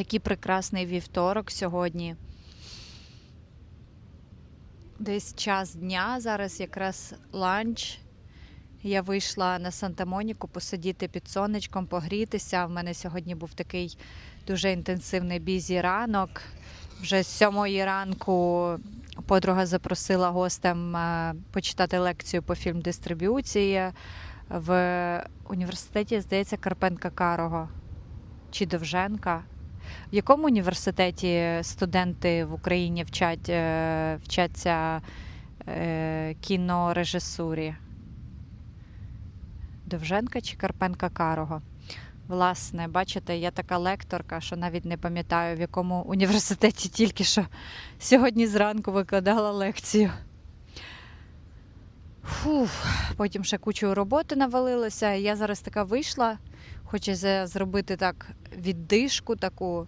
Такий прекрасний вівторок сьогодні. Десь час дня, зараз якраз ланч. Я вийшла на Санта-Моніку посидіти під сонечком, погрітися. В мене сьогодні був такий дуже інтенсивний бізі ранок. Вже з сьомої ранку подруга запросила гостем е, почитати лекцію по фільм-дистриб'юції в університеті, здається, Карпенка Карого чи Довженка. В якому університеті студенти в Україні вчать, е, вчаться е, кінорежисурі? Довженка чи Карпенка Карого? Власне, бачите, я така лекторка, що навіть не пам'ятаю, в якому університеті тільки що сьогодні зранку викладала лекцію. Фух, потім ще кучу роботи навалилося. Я зараз така вийшла. За- зробити так віддишку, таку,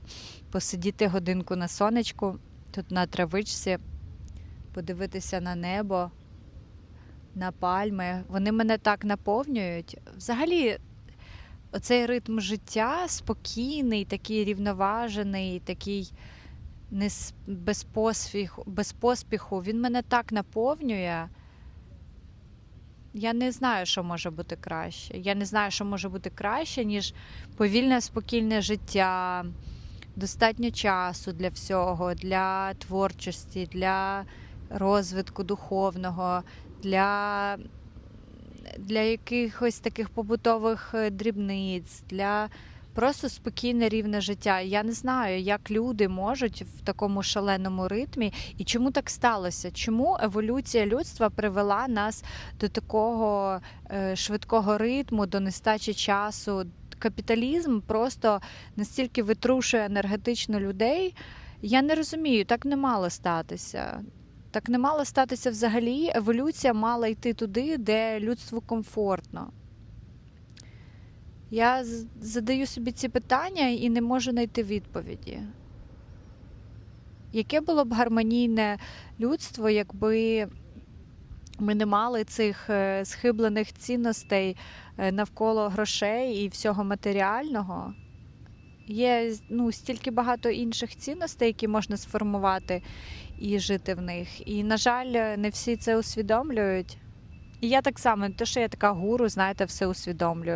посидіти годинку на сонечку, тут на травичці, подивитися на небо, на пальми. Вони мене так наповнюють. Взагалі, оцей ритм життя спокійний, такий рівноважений, такий без, поспіху, без поспіху, він мене так наповнює. Я не знаю, що може бути краще. Я не знаю, що може бути краще, ніж повільне, спокійне життя, достатньо часу для всього, для творчості, для розвитку духовного, для, для якихось таких побутових е, дрібниць, для просто спокійне рівне життя. Я не знаю, як люди можуть в такому шаленому ритмі і чому так сталося? Чому еволюція людства привела нас до такого е, швидкого ритму, до нестачі часу. Капіталізм просто настільки витрушує енергетично людей. Я не розумію, так не мало статися. Так не мало статися взагалі. Еволюція мала йти туди, де людству комфортно. Я задаю собі ці питання і не можу знайти відповіді. Яке було б гармонійне людство, якби ми не мали цих е, схиблених цінностей е, навколо грошей і всього матеріального. Є ну, стільки багато інших цінностей, які можна сформувати і жити в них. І, на жаль, не всі це усвідомлюють. І я так само, не те, що я така гуру, знаєте, все усвідомлюю.